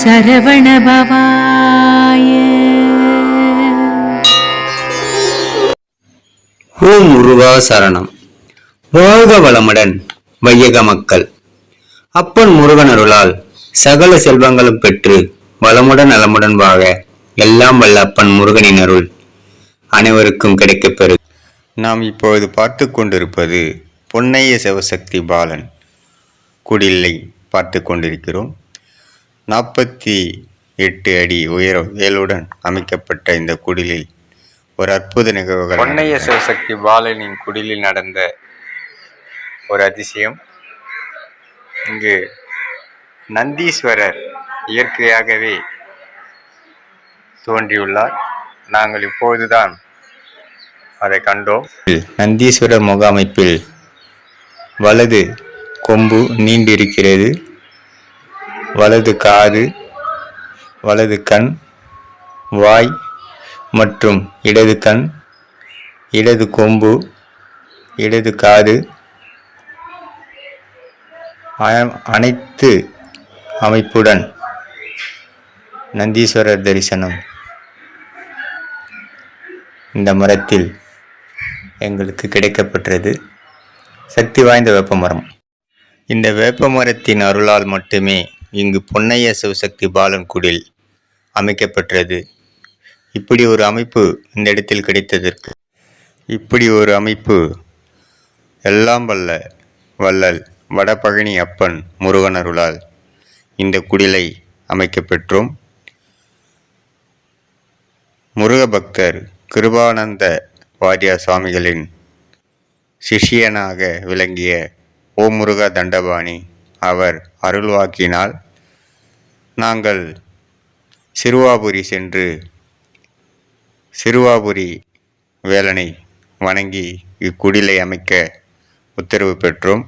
சரவணபவாய ஓம் முருகா சரணம். வாழ்க வளமுடன் வையக மக்கள். அப்பன் முருகன் அருளால் சகல செல்வங்களும் பெற்று வளமுடன் நலமுடன் வாழ எல்லாம் வல்ல அப்பன் முருகனின் அருள் அனைவருக்கும் கிடைக்கப் பெறு. நாம் இப்பொழுது பார்த்து கொண்டிருப்பது பொன்னைய சிவசக்தி பாலன். குடிலை பார்த்து கொண்டிருக்கிறோம் நாற்பத்தி எட்டு அடி உயர வேலுடன் அமைக்கப்பட்ட இந்த குடிலில் ஒரு அற்புத நிகழ்வுகள் பொன்னைய சிவசக்தி பாலனின் குடிலில் நடந்த ஒரு அதிசயம். இங்கு நந்தீஸ்வரர் இயற்கையாகவே தோன்றியுள்ளார். நாங்கள் இப்போதுதான் அதை கண்டோம். நந்தீஸ்வரர் முகாமைப்பில் வலது கொம்பு நீண்டிருக்கிறது. வலது காது வலது கண் வாய் மற்றும் இடது கண் இடது கொம்பு இடது காது அனைத்து அமைப்புடன் நந்தீஸ்வரர் தரிசனம். இந்த மரத்தில் எங்களுக்கு கிடைக்கப்பெற்றது சக்தி வாய்ந்த வேப்பமரம் இந்த வேப்பமரத்தின் அருளால் மட்டுமே இங்கு பொன்னைய சிவசக்தி பாலன் குடில் அமைக்கப்பெற்றது. இப்படி ஒரு அமைப்பு இந்த இடத்தில் கிடைத்ததற்கு. இப்படி ஒரு அமைப்பு எல்லாம் வல்ல வள்ளல் வடபழனி அப்பன் முருகன் அருளால் இந்த குடிலை அமைக்கப்பெற்றோம். முருகபக்தர் முருக பக்தர் கிருபானந்த வாரியா சுவாமிகளின் சிஷ்யனாக விளங்கிய ஓ முருக தண்டபாணி அவர் அருள்வாக்கினால் நாங்கள் சிறுவாபுரி சென்று சிறுவாபுரி வேலனை வணங்கி இக்குடிலை அமைக்க உத்தரவு பெற்றோம்.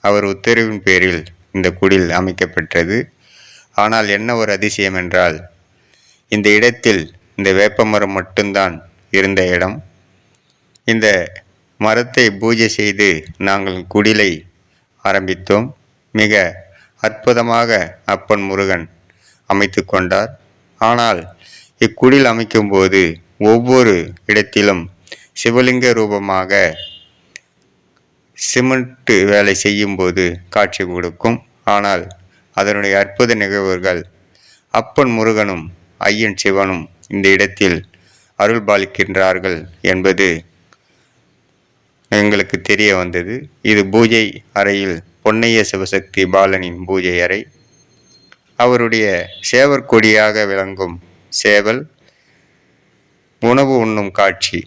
அவர் உத்தரவின் பேரில் இந்த குடில் அமைக்கப்பெற்றது. ஆனால் என்ன ஒரு அதிசயம் என்றால் இந்த இடத்தில் இந்த வேப்பமரம் மட்டும்தான் இருந்த இடம். இந்த மரத்தை பூஜை செய்து நாங்கள் குடிலை ஆரம்பித்தோம். மிக அற்புதமாக அப்பன் முருகன் அமைத்து கொண்டார். ஆனால் இக்குடில் அமைக்கும்போது ஒவ்வொரு இடத்திலும் சிவலிங்க ரூபமாக சிமெண்ட் வேலை செய்யும்போது காட்சி கொடுக்கும். ஆனால் அதனுடைய அற்புத நிகழ்வுகள் அப்பன் முருகனும் ஐயன் சிவனும் இந்த இடத்தில் அருள் பாலிக்கின்றார்கள் என்பது எங்களுக்கு தெரிய வந்தது இது பூஜை அறையில் பொன்னைய சிவசக்தி பாலனின் பூஜை அறை. அவருடைய சேவர் கொடியாக விளங்கும் சேவல் உணவு உண்ணும் காட்சி.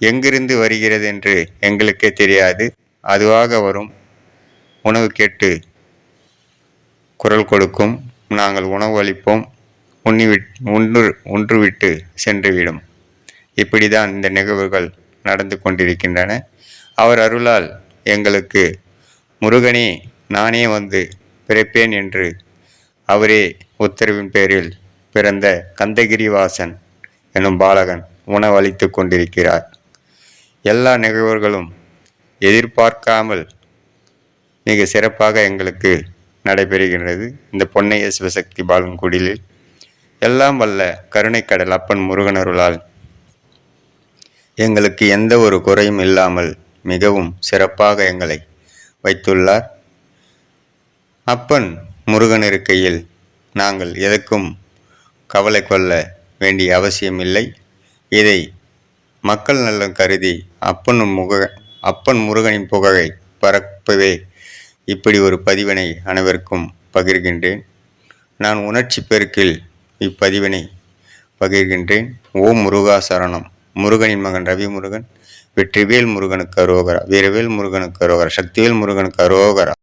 எங்கிருந்து வருகிறது என்று எங்களுக்கே தெரியாது. அதுவாக வரும். உணவு கேட்டு குரல் கொடுக்கும். நாங்கள் உணவு அளிப்போம். உண்ணிவிட் உன்று ஒன்றுவிட்டு சென்றுவிடும் சென்றுவிடும் இப்படிதான் இந்த நிகழ்வுகள் நடந்து கொண்டிருக்கின்றன. அவர் அருளால் எங்களுக்கு முருகனே நானே வந்து பிறப்பேன் என்று அவரே உத்தரவின் பேரில் பிறந்த கந்தகிரிவாசன் எனும் பாலகன் உணவளித்து கொண்டிருக்கிறார். எல்லா நிகழ்வுகளும் எதிர்பார்க்காமல் மிக சிறப்பாக எங்களுக்கு நடைபெறுகின்றது. இந்த பொன்னைய சிவசக்தி பாலன் குடிலில் எல்லாம் வல்ல கருணைக்கடல் அப்பன் முருகனருளால் எங்களுக்கு எந்த ஒரு குறையும் இல்லாமல் மிகவும் சிறப்பாக எங்களை வைத்துள்ளார். அப்பன் முருகன் இருக்கையில் நாங்கள் எதற்கும் கவலை கொள்ள வேண்டிய அவசியம் இல்லை. இதை மக்கள் நலன் கருதி அப்பன் முக அப்பன் முருகனின் புகழை பரப்பவே இப்படி ஒரு பதிவினை அனைவருக்கும் பகிர்கின்றேன். நான் உணர்ச்சி பெருக்கில் இப்பதிவினை பகிர்கின்றேன். ஓம் முருகா சரணம். முருகனின் மகன் ரவி முருகன் வெற்றிவேல் முருகனுக்கு அரோகரா வீரவேல் முருகனுக்கு அரோகரா சக்திவேல் முருகனுக்கு அரோகரா.